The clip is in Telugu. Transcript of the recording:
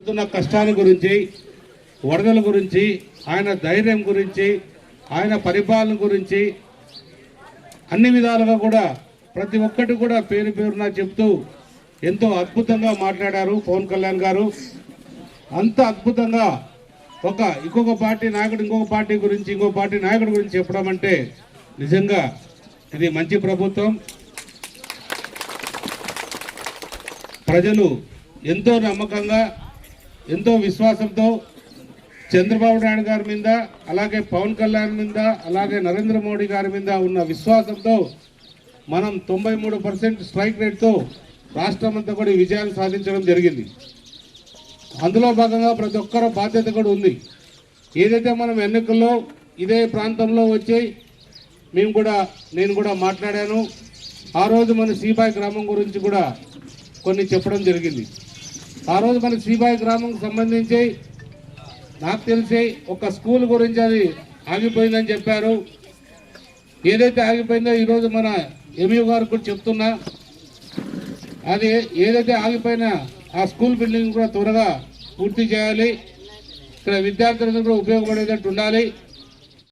పడుతున్న కష్టాల గురించి వరదల గురించి ఆయన ధైర్యం గురించి ఆయన పరిపాలన గురించి అన్ని విధాలుగా కూడా ప్రతి ఒక్కటి కూడా పేరు పేరున చెప్తూ ఎంతో అద్భుతంగా మాట్లాడారు పవన్ కళ్యాణ్ గారు. అంత అద్భుతంగా ఒక ఇంకొక పార్టీ నాయకుడు ఇంకొక పార్టీ గురించి ఇంకో పార్టీ నాయకుడి గురించి చెప్పడం అంటే నిజంగా ఇది మంచి ప్రభుత్వం. ప్రజలు ఎంతో నమ్మకంగా ఎంతో విశ్వాసంతో చంద్రబాబు నాయుడు గారి మీద అలాగే పవన్ కళ్యాణ్ మీద అలాగే నరేంద్ర మోడీ గారి మీద ఉన్న విశ్వాసంతో మనం తొంభై మూడు పర్సెంట్ స్ట్రైక్ రేట్తో రాష్ట్రం అంతా కూడా విజయాన్ని సాధించడం జరిగింది. అందులో భాగంగా ప్రతి ఒక్కరూ బాధ్యత కూడా ఉంది. ఏదైతే మనం ఎన్నికల్లో ఇదే ప్రాంతంలో వచ్చి మేము కూడా నేను కూడా మాట్లాడాను ఆ రోజు మన సీబాయి గ్రామం గురించి కూడా కొన్ని చెప్పడం జరిగింది. ఆ రోజు మన శ్రీబాయి గ్రామంకి సంబంధించి నాకు తెలిసి ఒక స్కూల్ గురించి అది ఆగిపోయిందని చెప్పారు. ఏదైతే ఆగిపోయిందో ఈరోజు మన ఎంయూ గారు కూడా చెప్తున్నా అది ఏదైతే ఆగిపోయిన ఆ స్కూల్ బిల్డింగ్ కూడా త్వరగా పూర్తి చేయాలి. ఇక్కడ విద్యార్థులకు కూడా ఉపయోగపడేటట్టు ఉండాలి.